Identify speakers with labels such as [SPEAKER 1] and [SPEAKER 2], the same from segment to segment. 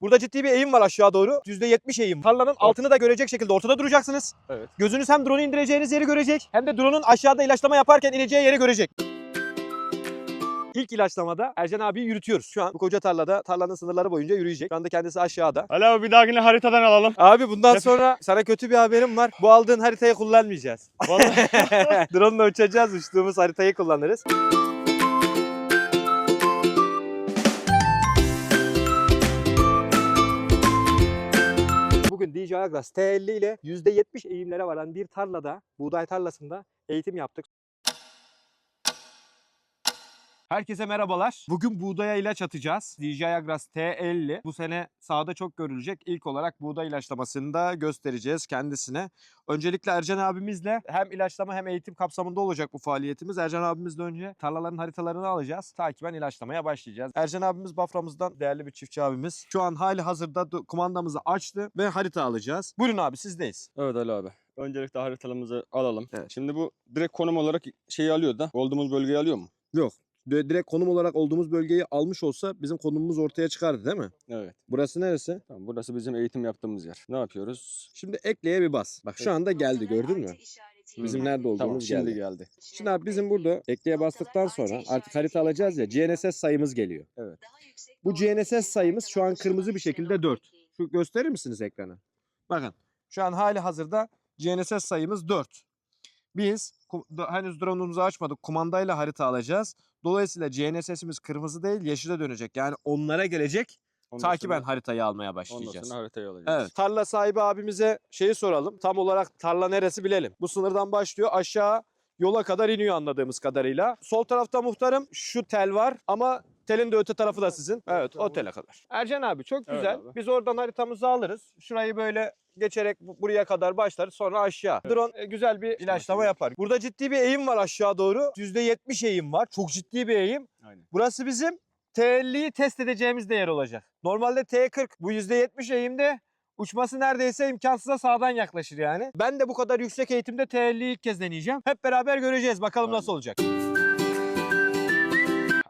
[SPEAKER 1] Burada ciddi bir eğim var aşağı doğru. %70 eğim. Tarlanın altını da görecek şekilde ortada duracaksınız.
[SPEAKER 2] Evet.
[SPEAKER 1] Gözünüz hem drone'u indireceğiniz yeri görecek hem de drone'un aşağıda ilaçlama yaparken ineceği yeri görecek. İlk ilaçlamada Ercan abiyi yürütüyoruz. Şu an bu koca tarlada tarlanın sınırları boyunca yürüyecek. Şu anda kendisi aşağıda.
[SPEAKER 2] Ali abi bir dahakine haritadan alalım.
[SPEAKER 1] Abi bundan
[SPEAKER 2] Yap-
[SPEAKER 1] sonra sana kötü bir haberim var. Bu aldığın haritayı kullanmayacağız.
[SPEAKER 2] Vallahi
[SPEAKER 1] Drone'la uçacağız. Uçtuğumuz haritayı kullanırız. Bugün DJ Agras T50 ile %70 eğimlere varan bir tarlada, buğday tarlasında eğitim yaptık. Herkese merhabalar. Bugün buğdaya ilaç atacağız. DJ Agras T50 bu sene sahada çok görülecek. İlk olarak buğday ilaçlamasını da göstereceğiz kendisine. Öncelikle Ercan abimizle hem ilaçlama hem eğitim kapsamında olacak bu faaliyetimiz. Ercan abimizle önce tarlaların haritalarını alacağız. Takiben ilaçlamaya başlayacağız. Ercan abimiz Bafra'mızdan değerli bir çiftçi abimiz. Şu an hali hazırda kumandamızı açtı ve harita alacağız. Buyurun abi sizdeyiz.
[SPEAKER 2] Evet Ali abi. Öncelikle haritalarımızı alalım.
[SPEAKER 1] Evet.
[SPEAKER 2] Şimdi bu direkt konum olarak şeyi alıyor da. Olduğumuz bölgeyi alıyor mu?
[SPEAKER 1] Yok. Direkt konum olarak olduğumuz bölgeyi almış olsa bizim konumumuz ortaya çıkardı değil mi?
[SPEAKER 2] Evet.
[SPEAKER 1] Burası neresi?
[SPEAKER 2] Tamam burası bizim eğitim yaptığımız yer. Ne yapıyoruz?
[SPEAKER 1] Şimdi ekleye bir bas. Bak şu anda geldi gördün mü? Bizim nerede olduğumuz
[SPEAKER 2] Tamam şimdi
[SPEAKER 1] geldi.
[SPEAKER 2] geldi.
[SPEAKER 1] Şimdi abi bizim burada ekleye bastıktan sonra artık harita alacağız ya GNSS sayımız geliyor.
[SPEAKER 2] Evet.
[SPEAKER 1] Bu GNSS sayımız şu an kırmızı bir şekilde 4. Şu gösterir misiniz ekrana? Bakın şu an hali hazırda GNSS sayımız 4. Biz henüz drone'umuzu açmadık. Kumandayla harita alacağız. Dolayısıyla GNSS'imiz kırmızı değil yeşile dönecek. Yani onlara gelecek.
[SPEAKER 2] Ondan
[SPEAKER 1] takiben
[SPEAKER 2] sonra-
[SPEAKER 1] haritayı almaya
[SPEAKER 2] Ondan
[SPEAKER 1] başlayacağız.
[SPEAKER 2] sonra haritayı alacağız.
[SPEAKER 1] Evet. Tarla sahibi abimize şeyi soralım. Tam olarak tarla neresi bilelim. Bu sınırdan başlıyor aşağı yola kadar iniyor anladığımız kadarıyla. Sol tarafta muhtarım şu tel var ama telin de öte tarafı da sizin. Evet o tele kadar. Ercan abi çok
[SPEAKER 2] Evet
[SPEAKER 1] güzel.
[SPEAKER 2] abi.
[SPEAKER 1] Biz oradan haritamızı alırız. Şurayı böyle geçerek bu- buraya kadar başlarız sonra aşağı. Drone e, güzel bir ilaçlama yapar. Burada ciddi bir eğim var aşağı doğru. %70 eğim var. Çok ciddi bir eğim.
[SPEAKER 2] Aynen.
[SPEAKER 1] Burası bizim T50'yi test edeceğimiz değer olacak. Normalde T40 bu %70 eğimde uçması neredeyse imkansıza sağdan yaklaşır yani. Ben de bu kadar yüksek eğitimde T50'yi ilk kez deneyeceğim. Hep beraber göreceğiz bakalım nasıl
[SPEAKER 2] Aynen.
[SPEAKER 1] olacak.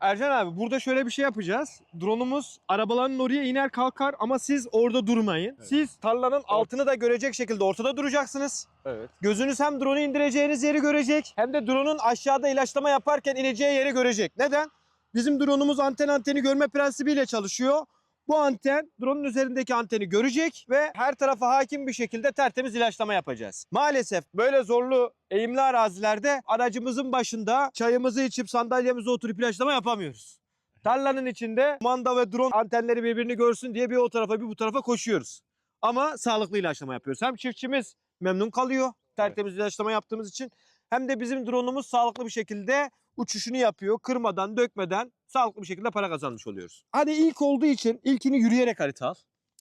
[SPEAKER 1] Ercan abi burada şöyle bir şey yapacağız. Drone'umuz arabaların oraya iner kalkar ama siz orada durmayın.
[SPEAKER 2] Evet.
[SPEAKER 1] Siz tarlanın altını da görecek şekilde ortada duracaksınız.
[SPEAKER 2] Evet.
[SPEAKER 1] Gözünüz hem drone'u indireceğiniz yeri görecek hem de drone'un aşağıda ilaçlama yaparken ineceği yeri görecek. Neden? Bizim drone'umuz anten anteni görme prensibiyle çalışıyor. Bu anten drone'un üzerindeki anteni görecek ve her tarafa hakim bir şekilde tertemiz ilaçlama yapacağız. Maalesef böyle zorlu eğimli arazilerde aracımızın başında çayımızı içip sandalyemize oturup ilaçlama yapamıyoruz. Tarlanın içinde manda ve drone antenleri birbirini görsün diye bir o tarafa bir bu tarafa koşuyoruz. Ama sağlıklı ilaçlama yapıyoruz. Hem çiftçimiz memnun kalıyor tertemiz ilaçlama yaptığımız için hem de bizim drone'umuz sağlıklı bir şekilde uçuşunu yapıyor. Kırmadan, dökmeden sağlıklı bir şekilde para kazanmış oluyoruz. Hadi ilk olduğu için ilkini yürüyerek harita al.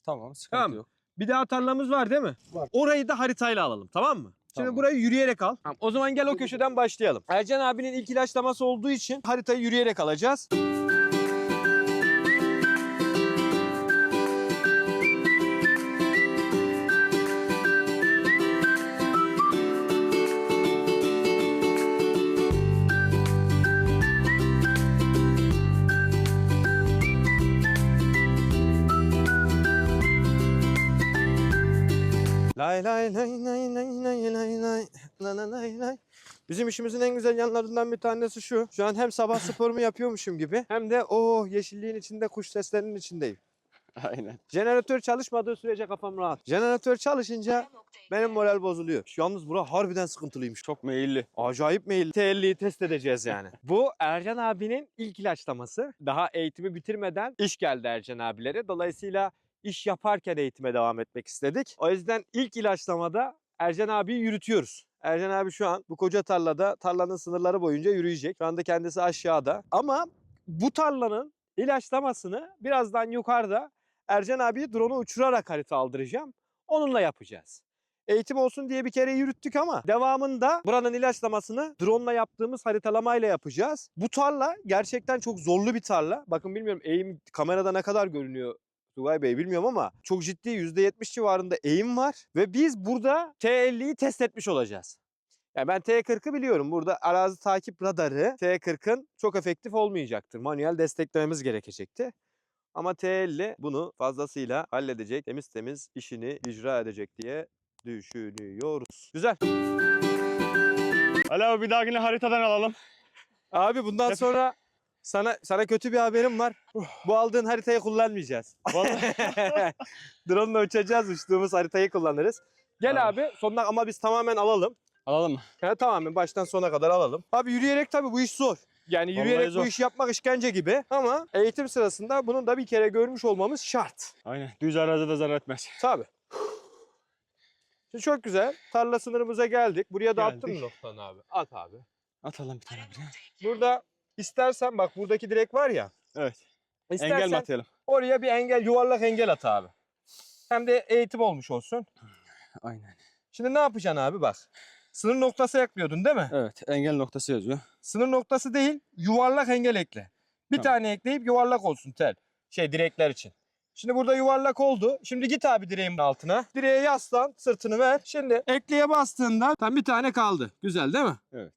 [SPEAKER 2] Tamam sıkıntı
[SPEAKER 1] Tamam.
[SPEAKER 2] yok.
[SPEAKER 1] Bir daha tarlamız var değil mi?
[SPEAKER 2] Var.
[SPEAKER 1] Orayı da haritayla alalım tamam mı? Şimdi
[SPEAKER 2] Tamam.
[SPEAKER 1] burayı yürüyerek al. Tamam, o zaman gel o köşeden başlayalım. Ercan abinin ilk ilaçlaması olduğu için haritayı yürüyerek alacağız. Lay lay lay lay lay lay lay lay la la lay lay. Bizim işimizin en güzel yanlarından bir tanesi şu. Şu an hem sabah sporumu yapıyormuşum gibi hem de o yeşilliğin içinde kuş seslerinin içindeyim.
[SPEAKER 2] Aynen.
[SPEAKER 1] Jeneratör çalışmadığı sürece kafam rahat. Jeneratör çalışınca benim moral bozuluyor. Yalnız bura harbiden sıkıntılıymış.
[SPEAKER 2] Çok meyilli.
[SPEAKER 1] Acayip mail. T50'yi test edeceğiz yani. Bu Ercan abinin ilk ilaçlaması. Daha eğitimi bitirmeden iş geldi Ercan abilere. Dolayısıyla iş yaparken eğitime devam etmek istedik. O yüzden ilk ilaçlamada Ercan abiyi yürütüyoruz. Ercan abi şu an bu koca tarlada tarlanın sınırları boyunca yürüyecek. Şu anda kendisi aşağıda. Ama bu tarlanın ilaçlamasını birazdan yukarıda Ercan abiyi drone'u uçurarak harita aldıracağım. Onunla yapacağız eğitim olsun diye bir kere yürüttük ama devamında buranın ilaçlamasını drone'la yaptığımız haritalamayla yapacağız. Bu tarla gerçekten çok zorlu bir tarla. Bakın bilmiyorum eğim kamerada ne kadar görünüyor Tugay Bey bilmiyorum ama çok ciddi %70 civarında eğim var ve biz burada T50'yi test etmiş olacağız. Yani ben T40'ı biliyorum. Burada arazi takip radarı T40'ın çok efektif olmayacaktır. Manuel desteklememiz gerekecekti. Ama T50 bunu fazlasıyla halledecek, temiz temiz işini icra edecek diye düşünüyoruz. Güzel.
[SPEAKER 2] Ali abi bir dahakine haritadan alalım.
[SPEAKER 1] Abi bundan sonra sana sana kötü bir haberim var. Bu aldığın haritayı kullanmayacağız.
[SPEAKER 2] Vallahi.
[SPEAKER 1] Drone'la uçacağız, uçtuğumuz haritayı kullanırız. Gel
[SPEAKER 2] Tamam.
[SPEAKER 1] abi, sonuna ama biz tamamen alalım.
[SPEAKER 2] alalım mı?
[SPEAKER 1] Ha, tamamen baştan sona kadar alalım. Abi yürüyerek tabii bu iş zor. Yani
[SPEAKER 2] Vallahi
[SPEAKER 1] yürüyerek bu
[SPEAKER 2] zor.
[SPEAKER 1] işi yapmak işkence gibi ama eğitim sırasında bunu da bir kere görmüş olmamız şart.
[SPEAKER 2] Aynen. Düz arazide zarar etmez.
[SPEAKER 1] Tabii. Şimdi çok güzel. Tarla sınırımıza geldik. Buraya da attın mı
[SPEAKER 2] Geldik.
[SPEAKER 1] noktanı abi? At abi.
[SPEAKER 2] Atalım bir tane buraya.
[SPEAKER 1] Burada istersen bak buradaki direk var ya.
[SPEAKER 2] Evet.
[SPEAKER 1] İstersen
[SPEAKER 2] Engel mi atayalım?
[SPEAKER 1] oraya bir engel, yuvarlak engel at abi. Hem de eğitim olmuş olsun.
[SPEAKER 2] Aynen.
[SPEAKER 1] Şimdi ne yapacaksın abi bak. Sınır noktası ekliyordun değil mi?
[SPEAKER 2] Evet. Engel noktası yazıyor.
[SPEAKER 1] Sınır noktası değil, yuvarlak engel ekle. Bir
[SPEAKER 2] Tamam.
[SPEAKER 1] tane ekleyip yuvarlak olsun tel. Şey direkler için. Şimdi burada yuvarlak oldu. Şimdi git abi direğin altına. Direğe yaslan, sırtını ver. Şimdi ekleye bastığında tam bir tane kaldı. Güzel değil mi?
[SPEAKER 2] Evet.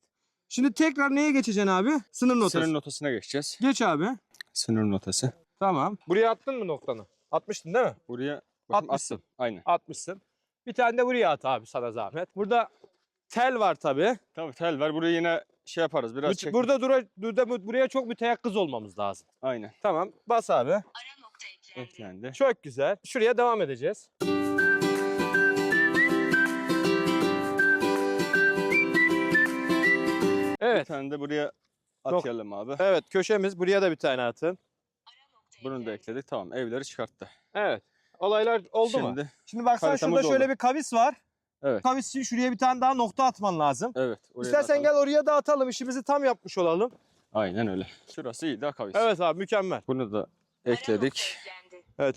[SPEAKER 1] Şimdi tekrar neye geçeceksin abi? Sınır notası.
[SPEAKER 2] Sınır notasına geçeceğiz.
[SPEAKER 1] Geç abi.
[SPEAKER 2] Sınır notası.
[SPEAKER 1] Tamam. Buraya attın mı noktanı? Atmıştın değil mi?
[SPEAKER 2] Buraya bakayım,
[SPEAKER 1] Atmışsın.
[SPEAKER 2] attım. Aynen.
[SPEAKER 1] Atmışsın. Bir tane de buraya at abi sana zahmet. Burada tel var tabii.
[SPEAKER 2] Tabii tel var. Buraya yine şey yaparız. Biraz
[SPEAKER 1] Bu-
[SPEAKER 2] çek.
[SPEAKER 1] Burada dura, burada buraya çok müteyakkız olmamız lazım.
[SPEAKER 2] Aynen.
[SPEAKER 1] Tamam. Bas abi.
[SPEAKER 2] Eklendi.
[SPEAKER 1] Çok güzel. Şuraya devam edeceğiz.
[SPEAKER 2] Bir
[SPEAKER 1] Evet.
[SPEAKER 2] tane de buraya atayalım abi.
[SPEAKER 1] Evet köşemiz. Buraya da bir tane atın.
[SPEAKER 2] Bunu da ekledik. Tamam. Evleri çıkarttı.
[SPEAKER 1] Evet. Olaylar oldu mu?
[SPEAKER 2] Şimdi
[SPEAKER 1] Şimdi baksana
[SPEAKER 2] haritamız
[SPEAKER 1] şurada şöyle
[SPEAKER 2] oldu.
[SPEAKER 1] bir kavis var.
[SPEAKER 2] Evet.
[SPEAKER 1] Kavis için şuraya bir tane daha nokta atman lazım.
[SPEAKER 2] evet. oraya da
[SPEAKER 1] İstersen
[SPEAKER 2] atalım.
[SPEAKER 1] gel oraya da atalım. işimizi tam yapmış olalım.
[SPEAKER 2] Aynen öyle. Şurası iyi daha kavis.
[SPEAKER 1] Evet abi mükemmel.
[SPEAKER 2] Bunu da ekledik.
[SPEAKER 1] Evet.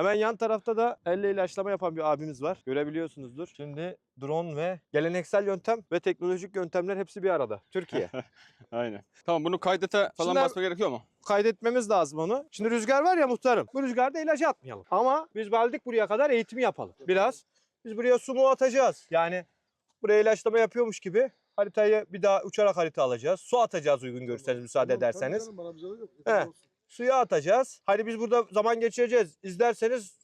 [SPEAKER 1] Hemen yan tarafta da elle ilaçlama yapan bir abimiz var. Görebiliyorsunuzdur. Şimdi drone ve geleneksel yöntem ve teknolojik yöntemler hepsi bir arada. Türkiye.
[SPEAKER 2] Aynen. Tamam bunu kaydete falan
[SPEAKER 1] Şimdi-
[SPEAKER 2] basma gerekiyor mu?
[SPEAKER 1] Kaydetmemiz lazım onu. Şimdi rüzgar var ya muhtarım. Bu rüzgarda ilacı atmayalım. Ama biz geldik buraya kadar eğitimi yapalım. Biraz. Biz buraya su mu atacağız? Yani buraya ilaçlama yapıyormuş gibi haritayı bir daha uçarak harita alacağız. Su atacağız uygun görürseniz müsaade ederseniz. He. Suya atacağız. Hani biz burada zaman geçireceğiz. İzlerseniz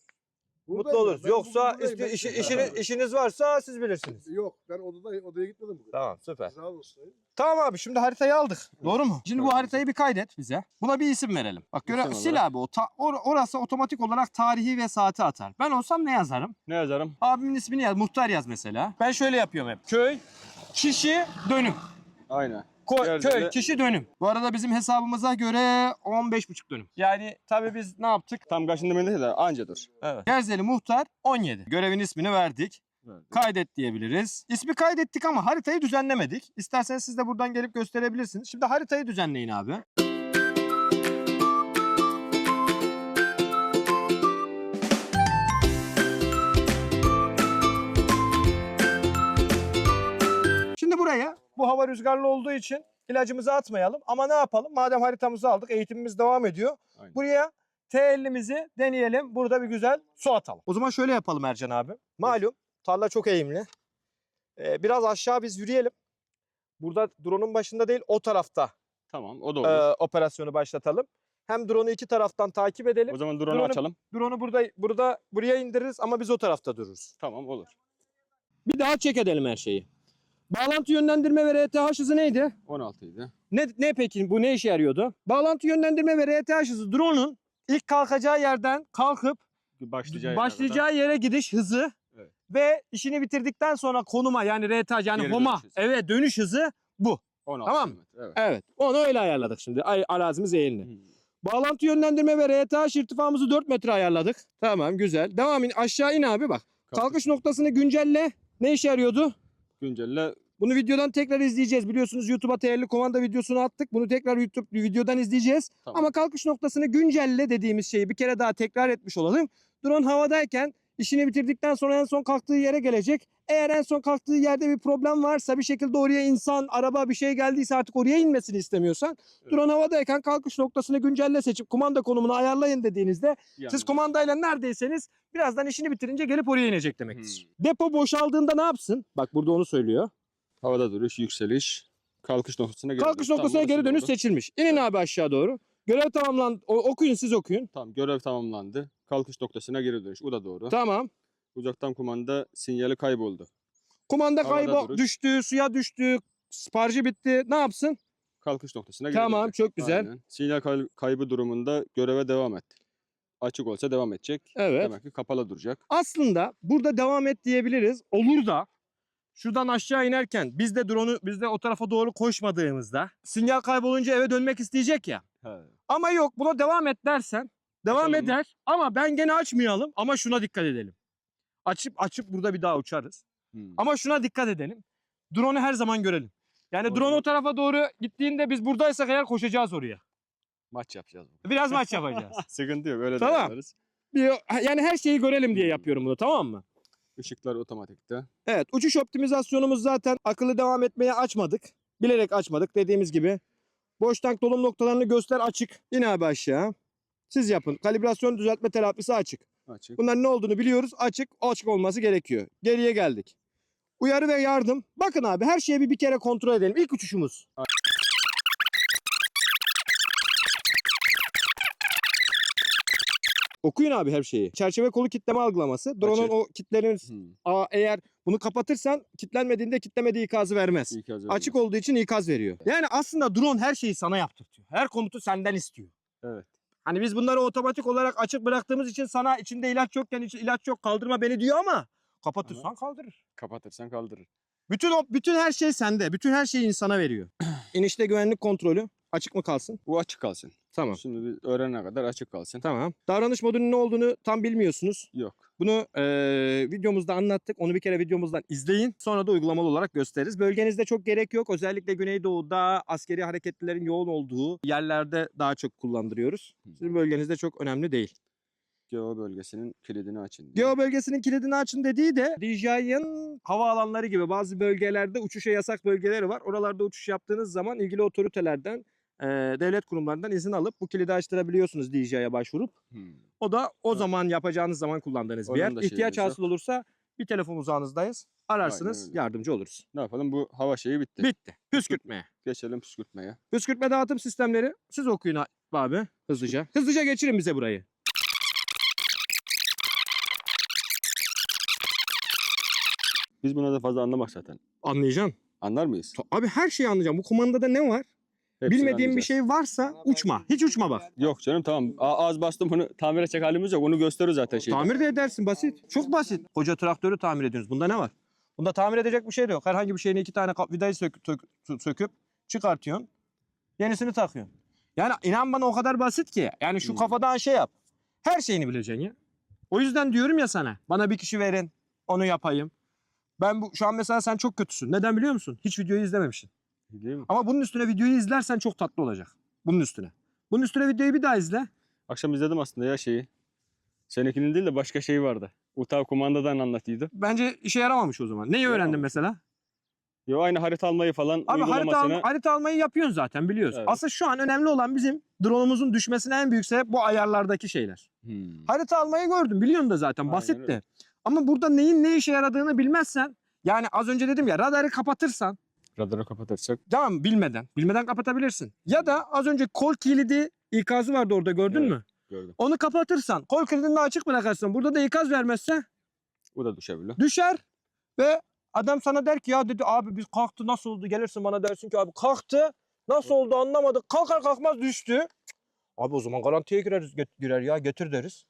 [SPEAKER 1] mutlu oluruz. Yoksa isti- işi- işini- işiniz varsa siz bilirsiniz.
[SPEAKER 3] Yok ben odada odaya gitmedim bugün.
[SPEAKER 1] Tamam süper.
[SPEAKER 3] Sağ olsun.
[SPEAKER 1] Tamam abi şimdi haritayı aldık. Doğru mu? Şimdi bu haritayı bir kaydet bize. Buna bir isim verelim. Bak göre
[SPEAKER 2] İsim
[SPEAKER 1] sil
[SPEAKER 2] olarak.
[SPEAKER 1] abi o ta- or- orası otomatik olarak tarihi ve saati atar. Ben olsam ne yazarım?
[SPEAKER 2] Ne yazarım?
[SPEAKER 1] Abimin ismini yaz. Muhtar yaz mesela. Ben şöyle yapıyorum hep. Köy, kişi, dönüm.
[SPEAKER 2] Aynen.
[SPEAKER 1] Ko-
[SPEAKER 2] Diğer
[SPEAKER 1] köy, kişi, dönüm. Bu arada bizim hesabımıza göre 15,5 dönüm. Yani tabii biz ne yaptık?
[SPEAKER 2] Tam kaçında değil de ancadır.
[SPEAKER 1] Evet. Gerzeli Muhtar 17. Görevin ismini verdik. Kaydet diyebiliriz. İsmi kaydettik ama haritayı düzenlemedik. İsterseniz siz de buradan gelip gösterebilirsiniz. Şimdi haritayı düzenleyin abi. Bu hava rüzgarlı olduğu için ilacımızı atmayalım. Ama ne yapalım? Madem haritamızı aldık, eğitimimiz devam ediyor.
[SPEAKER 2] Aynen.
[SPEAKER 1] Buraya T50'mizi deneyelim. Burada bir güzel su atalım. O zaman şöyle yapalım Ercan abi. Malum tarla çok eğimli. Ee, biraz aşağı biz yürüyelim. Burada drone'un başında değil o tarafta
[SPEAKER 2] Tamam o da
[SPEAKER 1] e,
[SPEAKER 2] olur.
[SPEAKER 1] operasyonu başlatalım. Hem drone'u iki taraftan takip edelim.
[SPEAKER 2] o zaman drone'u
[SPEAKER 1] drone'u-
[SPEAKER 2] açalım.
[SPEAKER 1] Drone'u burada burada buraya indiririz ama biz o tarafta dururuz.
[SPEAKER 2] Tamam olur.
[SPEAKER 1] Bir daha çek edelim her şeyi. Bağlantı yönlendirme ve RTH hızı neydi?
[SPEAKER 2] 16 idi.
[SPEAKER 1] Ne, ne peki bu ne işe yarıyordu? Bağlantı yönlendirme ve RTH hızı drone'un ilk kalkacağı yerden kalkıp
[SPEAKER 2] Başlayacağı
[SPEAKER 1] başlayacağı yere gidiş hızı
[SPEAKER 2] Evet.
[SPEAKER 1] ve işini bitirdikten sonra konuma yani RTH yani
[SPEAKER 2] Geri
[SPEAKER 1] HOM'a
[SPEAKER 2] dönüş hızı.
[SPEAKER 1] evet dönüş hızı
[SPEAKER 2] kadar 16
[SPEAKER 1] Tamam.
[SPEAKER 2] kilometre, Evet.
[SPEAKER 1] evet onu öyle ayarladık şimdi arazimiz eğimli.
[SPEAKER 2] Hmm.
[SPEAKER 1] Bağlantı yönlendirme ve RTH irtifamızı 4 metre ayarladık. Tamam güzel. Devam in aşağı in abi bak. Kalkış noktasını güncelle. Ne işe yarıyordu?
[SPEAKER 2] Güncelle
[SPEAKER 1] Bunu videodan tekrar izleyeceğiz. Biliyorsunuz YouTube'a değerli komanda videosunu attık. Bunu tekrar YouTube videodan izleyeceğiz.
[SPEAKER 2] Tamam.
[SPEAKER 1] Ama kalkış noktasını güncelle dediğimiz şeyi bir kere daha tekrar etmiş olalım. Drone havadayken işini bitirdikten sonra en son kalktığı yere gelecek. Eğer en son kalktığı yerde bir problem varsa bir şekilde oraya insan, araba bir şey geldiyse artık oraya inmesini istemiyorsan
[SPEAKER 2] Evet.
[SPEAKER 1] drone havadayken kalkış noktasını güncelle seçip kumanda konumunu ayarlayın dediğinizde siz
[SPEAKER 2] yalnız-
[SPEAKER 1] kumandayla neredeyseniz birazdan işini bitirince gelip oraya inecek demektir.
[SPEAKER 2] Hmm.
[SPEAKER 1] Depo boşaldığında ne yapsın? Bak burada onu söylüyor.
[SPEAKER 2] havada duruş, yükseliş, kalkış noktasına geri
[SPEAKER 1] Kalkış noktasına geri dönüş
[SPEAKER 2] doğru.
[SPEAKER 1] seçilmiş. İnin abi aşağı doğru. Görev tamamlandı. O- okuyun siz okuyun.
[SPEAKER 2] Tamam görev tamamlandı. Kalkış noktasına geri dönüş. Bu da doğru.
[SPEAKER 1] Tamam.
[SPEAKER 2] Uzaktan kumanda sinyali kayboldu.
[SPEAKER 1] Kumanda
[SPEAKER 2] Havada
[SPEAKER 1] kaybol
[SPEAKER 2] duruş.
[SPEAKER 1] düştü, suya düştü, sparjı bitti. Ne yapsın?
[SPEAKER 2] Kalkış noktasına geri
[SPEAKER 1] Tamam,
[SPEAKER 2] dönecek.
[SPEAKER 1] çok güzel.
[SPEAKER 2] Aynen. Sinyal kay- kaybı durumunda göreve devam et. Açık olsa devam edecek.
[SPEAKER 1] Evet.
[SPEAKER 2] Demek ki kapalı duracak.
[SPEAKER 1] Aslında burada devam et diyebiliriz. Olur da şuradan aşağı inerken biz de drone'u biz de o tarafa doğru koşmadığımızda sinyal kaybolunca eve dönmek isteyecek ya.
[SPEAKER 2] He.
[SPEAKER 1] Ama yok buna devam et dersen devam
[SPEAKER 2] Açalım
[SPEAKER 1] eder ama ben gene açmayalım ama şuna dikkat edelim. Açıp açıp burada bir daha uçarız.
[SPEAKER 2] Hmm.
[SPEAKER 1] Ama şuna dikkat edelim. Drone'u her zaman görelim. Yani
[SPEAKER 2] O
[SPEAKER 1] drone o tarafa doğru gittiğinde biz buradaysak eğer koşacağız oraya.
[SPEAKER 2] Maç yapacağız.
[SPEAKER 1] Biraz maç yapacağız.
[SPEAKER 2] Sıkıntı yok öyle
[SPEAKER 1] Tamam.
[SPEAKER 2] de yaparız.
[SPEAKER 1] Bir, yani her şeyi görelim diye yapıyorum bunu tamam mı?
[SPEAKER 2] Işıklar otomatikte.
[SPEAKER 1] Evet uçuş optimizasyonumuz zaten akıllı devam etmeye açmadık. Bilerek açmadık dediğimiz gibi. Boş tank dolum noktalarını göster açık. İn abi aşağı. Siz yapın. Kalibrasyon düzeltme terapisi açık.
[SPEAKER 2] Açık.
[SPEAKER 1] Bunların ne olduğunu biliyoruz. Açık, açık olması gerekiyor. Geriye geldik. Uyarı ve yardım. Bakın abi her şeyi bir, bir kere kontrol edelim. İlk uçuşumuz. Okuyun abi her şeyi. Çerçeve kolu kitleme algılaması. Drone'un o kitlerin
[SPEAKER 2] Hmm.
[SPEAKER 1] Aa, eğer bunu kapatırsan kitlenmediğinde kitlemediği ikazı vermez.
[SPEAKER 2] Hazır
[SPEAKER 1] Açık olduğu için ikaz veriyor. Yani aslında drone her şeyi sana yaptırtıyor. Her komutu senden istiyor.
[SPEAKER 2] Evet.
[SPEAKER 1] Hani biz bunları otomatik olarak açık bıraktığımız için sana içinde ilaç yokken hiç ilaç yok kaldırma beni diyor ama kapatırsan kaldırır.
[SPEAKER 2] Kapatırsan kaldırır.
[SPEAKER 1] Bütün o bütün her şey sende. Bütün her şeyi insana veriyor. İnişte güvenlik kontrolü açık mı kalsın?
[SPEAKER 2] Bu açık kalsın.
[SPEAKER 1] Tamam.
[SPEAKER 2] Şimdi biz öğrenene kadar açık kalsın.
[SPEAKER 1] Tamam. Davranış modunun ne olduğunu tam bilmiyorsunuz.
[SPEAKER 2] Yok.
[SPEAKER 1] Bunu eee, videomuzda anlattık. Onu bir kere videomuzdan izleyin. Sonra da uygulamalı olarak gösteririz. Bölgenizde çok gerek yok. Özellikle Güneydoğu'da askeri hareketlilerin yoğun olduğu yerlerde daha çok kullandırıyoruz. Sizin bölgenizde çok önemli değil.
[SPEAKER 2] Geo bölgesinin kilidini açın.
[SPEAKER 1] Geo bölgesinin kilidini açın dediği de DJI'ın havaalanları gibi bazı bölgelerde uçuşa yasak bölgeleri var. Oralarda uçuş yaptığınız zaman ilgili otoritelerden, eee, devlet kurumlarından izin alıp bu kilidi açtırabiliyorsunuz DJI'ye başvurup.
[SPEAKER 2] Hmm.
[SPEAKER 1] O da o
[SPEAKER 2] Evet.
[SPEAKER 1] zaman yapacağınız zaman kullandığınız bir
[SPEAKER 2] Onun
[SPEAKER 1] yer.
[SPEAKER 2] da
[SPEAKER 1] İhtiyaç hasıl olursa bir telefon uzağınızdayız. Ararsınız,
[SPEAKER 2] Aynen
[SPEAKER 1] yardımcı oluruz.
[SPEAKER 2] Ne yapalım? Bu hava şeyi bitti.
[SPEAKER 1] Bitti. Püskürtmeye.
[SPEAKER 2] Geçelim püskürtmeye.
[SPEAKER 1] Püskürtme dağıtım sistemleri siz okuyun abi hızlıca. Hızlıca geçirin bize burayı.
[SPEAKER 2] Biz buna da fazla anlamak zaten.
[SPEAKER 1] Anlayacaksın.
[SPEAKER 2] Anlar mıyız?
[SPEAKER 1] Abi her şeyi anlayacağım. Bu kumandada ne var?
[SPEAKER 2] Hepsini
[SPEAKER 1] Bilmediğin bir şey varsa uçma. Hiç uçma bak.
[SPEAKER 2] Yok canım tamam. A- az bastım bunu tamir edecek halimiz yok. Onu gösterir zaten şey.
[SPEAKER 1] Tamir de edersin basit. Çok basit. Koca traktörü tamir ediyorsunuz. Bunda ne var? Bunda tamir edecek bir şey de yok. Herhangi bir şeyini iki tane kap- vidayı sök- tök- sö- söküp çıkartıyorsun. Yenisini takıyorsun. Yani inan bana o kadar basit ki. Yani şu
[SPEAKER 2] Hmm.
[SPEAKER 1] kafadan şey yap. Her şeyini bileceksin ya. O yüzden diyorum ya sana. Bana bir kişi verin. Onu yapayım. Ben bu şu an mesela sen çok kötüsün. Neden biliyor musun? Hiç videoyu izlememişsin.
[SPEAKER 2] Değil mi?
[SPEAKER 1] Ama bunun üstüne videoyu izlersen çok tatlı olacak. Bunun üstüne. Bunun üstüne videoyu bir daha izle.
[SPEAKER 2] Akşam izledim aslında ya şeyi. Seninkinin değil de başka şey vardı. Utav kumandadan anlatıyordu.
[SPEAKER 1] Bence işe yaramamış o zaman. Neyi öğrendin
[SPEAKER 2] Yaramamış.
[SPEAKER 1] mesela?
[SPEAKER 2] Yo aynı harita almayı falan
[SPEAKER 1] Abi harita,
[SPEAKER 2] uygulamasını.
[SPEAKER 1] alma- harita almayı yapıyorsun zaten biliyorsun.
[SPEAKER 2] Evet.
[SPEAKER 1] Asıl şu an önemli olan bizim drone'umuzun düşmesine en büyük sebep bu ayarlardaki şeyler.
[SPEAKER 2] Hmm.
[SPEAKER 1] Harita almayı gördüm biliyorsun da zaten
[SPEAKER 2] Aynen
[SPEAKER 1] basit
[SPEAKER 2] öyle.
[SPEAKER 1] de. Ama burada neyin ne işe yaradığını bilmezsen yani az önce dedim ya radarı kapatırsan
[SPEAKER 2] Radarı kapatırsak.
[SPEAKER 1] tamam bilmeden bilmeden kapatabilirsin. Ya da az önce kol kilidi ikazı vardı orada gördün
[SPEAKER 2] Evet.
[SPEAKER 1] mü?
[SPEAKER 2] Gördüm.
[SPEAKER 1] Onu kapatırsan kol kilidini de açık bırakırsın. Burada da ikaz vermezse
[SPEAKER 2] O da düşebilir.
[SPEAKER 1] düşer ve adam sana der ki ya dedi abi biz kalktı nasıl oldu gelirsin bana dersin ki abi kalktı nasıl oldu anlamadık kalkar kalkmaz düştü. Abi o zaman garantiye gireriz get- girer ya getir deriz.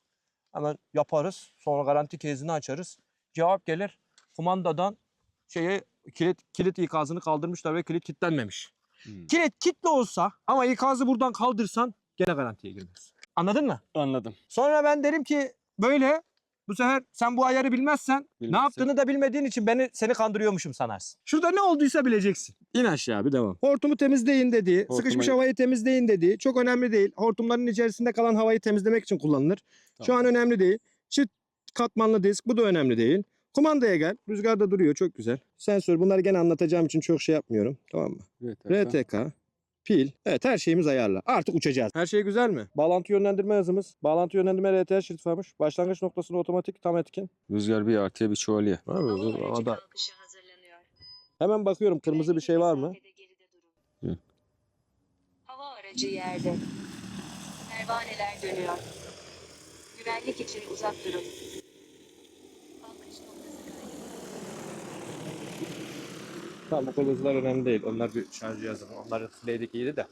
[SPEAKER 1] Hemen yaparız sonra garanti kezini açarız. Cevap gelir kumandadan şeye kilit kilit ikazını kaldırmışlar ve kilit kilitlenmemiş.
[SPEAKER 2] Hmm.
[SPEAKER 1] Kilit kilitli olsa ama ikazı buradan kaldırsan gene garantiye girmez. Anladın mı?
[SPEAKER 2] Anladım.
[SPEAKER 1] Sonra ben derim ki böyle bu sefer sen bu ayarı bilmezsen ne
[SPEAKER 2] Bilmezsen.
[SPEAKER 1] yaptığını da bilmediğin için beni seni kandırıyormuşum sanarsın. Şurada ne olduysa bileceksin. İn aşağı bir devam. Hortumu temizleyin dediği,
[SPEAKER 2] Hortumu-
[SPEAKER 1] sıkışmış havayı temizleyin dediği çok önemli değil. Hortumların içerisinde kalan havayı temizlemek için kullanılır. Şu
[SPEAKER 2] Tamam.
[SPEAKER 1] an önemli değil. Çift katmanlı disk bu da önemli değil. Kumandaya gel. Rüzgarda duruyor çok güzel. Sensör bunları gene anlatacağım için çok şey yapmıyorum. Tamam mı?
[SPEAKER 2] RTK.
[SPEAKER 1] RTK, pil. Evet her şeyimiz ayarla. Artık uçacağız. Her şey güzel mi? Bağlantı yönlendirme hızımız. Bağlantı yönlendirme RTH şerit varmış. Başlangıç noktasında otomatik tam etkin.
[SPEAKER 2] Rüzgar bir artıya bir çuvalıya.
[SPEAKER 1] Abi, bu-
[SPEAKER 4] aracı
[SPEAKER 1] ada-
[SPEAKER 4] kalkışa hazırlanıyor.
[SPEAKER 1] Hemen bakıyorum kırmızı bir şey var mı?
[SPEAKER 2] Hı.
[SPEAKER 4] Hava aracı yerde. Pervaneler dönüyor. Güvenlik için uzak durun. Kalkış noktası kaydedildi.
[SPEAKER 1] Tamam bu koluzlar önemli değil. Onlar bir şarj cihazı. Onların Play'deki iyiydi de.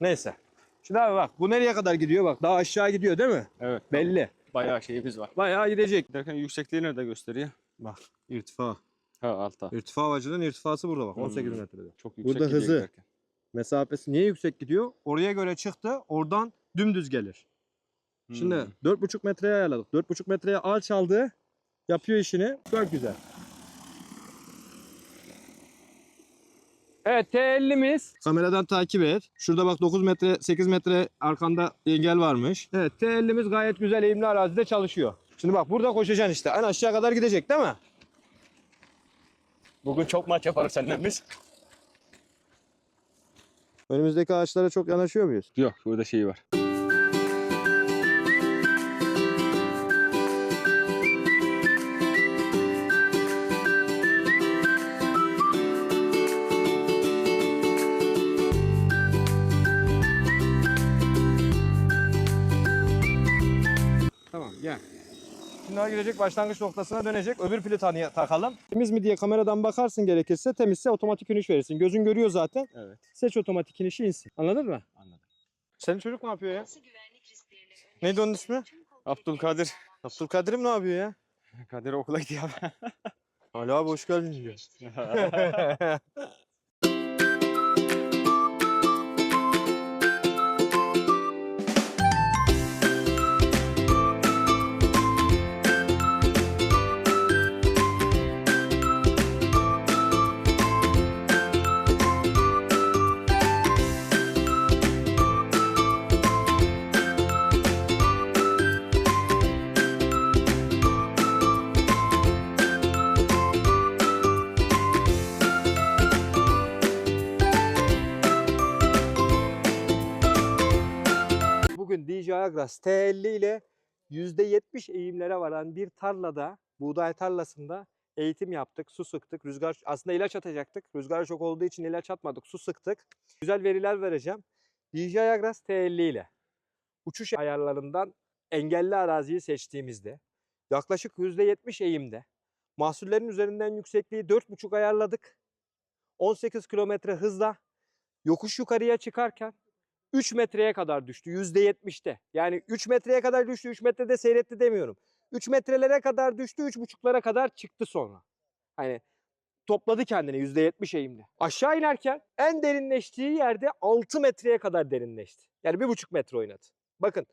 [SPEAKER 1] Neyse. Şimdi abi bak bu nereye kadar gidiyor bak. Daha aşağı gidiyor değil mi?
[SPEAKER 2] Evet.
[SPEAKER 1] Belli.
[SPEAKER 2] Bayağı şeyimiz var.
[SPEAKER 1] Bayağı gidecek.
[SPEAKER 2] Derken yüksekliği nerede gösteriyor?
[SPEAKER 1] Bak irtifa.
[SPEAKER 2] Ha altta.
[SPEAKER 1] İrtifa havacılığın irtifası burada bak.
[SPEAKER 2] Hmm.
[SPEAKER 1] 18 metrede.
[SPEAKER 2] Çok yüksek
[SPEAKER 1] Burada hızı.
[SPEAKER 2] giderken.
[SPEAKER 1] Mesafesi niye yüksek gidiyor? Oraya göre çıktı. Oradan dümdüz gelir. Şimdi
[SPEAKER 2] Hmm.
[SPEAKER 1] 4,5 metreye ayarladık. 4,5 metreye alçaldı. Yapıyor işini. Çok güzel. Evet T50'miz. Kameradan takip et. Şurada bak 9 metre 8 metre arkanda engel varmış. Evet T50'miz gayet güzel eğimli arazide çalışıyor. Şimdi bak burada koşacaksın işte. En aşağı kadar gidecek değil mi?
[SPEAKER 2] Bugün çok maç yaparız senden biz.
[SPEAKER 1] Önümüzdeki ağaçlara çok yanaşıyor muyuz?
[SPEAKER 2] Yok burada şey var.
[SPEAKER 1] Şimdi gidecek başlangıç noktasına dönecek. Öbür pili tanıya takalım. Temiz mi diye kameradan bakarsın gerekirse. Temizse otomatik iniş verirsin. Gözün görüyor zaten.
[SPEAKER 2] Evet.
[SPEAKER 1] Seç otomatik inişi insin. Anladın mı?
[SPEAKER 2] Anladım.
[SPEAKER 1] Senin çocuk ne yapıyor ya? Neydi onun ismi?
[SPEAKER 2] Abdülkadir.
[SPEAKER 1] Abdülkadir'im ne yapıyor ya?
[SPEAKER 2] Kadir okula gidiyor.
[SPEAKER 1] Ali abi hoş geldin diyor. Agras T50 ile %70 eğimlere varan bir tarlada, buğday tarlasında eğitim yaptık, su sıktık. Rüzgar aslında ilaç atacaktık. Rüzgar çok olduğu için ilaç atmadık, su sıktık. Güzel veriler vereceğim. DJI Agras T50 ile uçuş ayarlarından engelli araziyi seçtiğimizde yaklaşık %70 eğimde mahsullerin üzerinden yüksekliği 4,5 ayarladık. 18 kilometre hızla yokuş yukarıya çıkarken 3 metreye kadar düştü. %70'te. Yani 3 metreye kadar düştü. 3 metrede seyretti demiyorum. 3 metrelere kadar düştü. 3,5'lara kadar çıktı sonra. Hani topladı kendini %70 eğimde. Aşağı inerken en derinleştiği yerde 6 metreye kadar derinleşti. Yani 1,5 metre oynadı. Bakın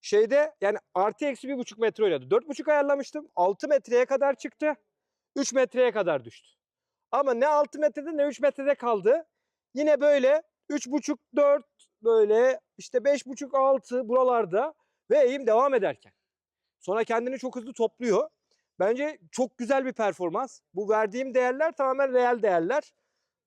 [SPEAKER 1] şeyde yani artı eksi 1,5 metre oynadı. 4,5 ayarlamıştım. 6 metreye kadar çıktı. 3 metreye kadar düştü. Ama ne 6 metrede ne 3 metrede kaldı. Yine böyle 3,5 4 böyle işte 5,5 6 buralarda ve eğim devam ederken. Sonra kendini çok hızlı topluyor. Bence çok güzel bir performans. Bu verdiğim değerler tamamen reel değerler.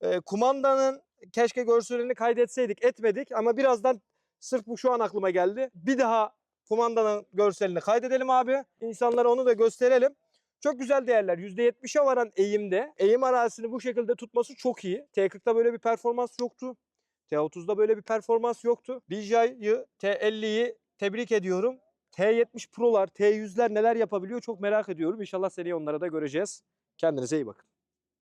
[SPEAKER 1] Ee, kumandanın keşke görselini kaydetseydik etmedik ama birazdan sırf bu şu an aklıma geldi. Bir daha kumandanın görselini kaydedelim abi. İnsanlara onu da gösterelim. Çok güzel değerler. %70'e varan eğimde eğim arazisini bu şekilde tutması çok iyi. T40'da böyle bir performans yoktu. T30'da böyle bir performans yoktu. DJI'yi, T50'yi tebrik ediyorum. T70 Pro'lar, T100'ler neler yapabiliyor çok merak ediyorum. İnşallah seneye onlara da göreceğiz. Kendinize iyi bakın.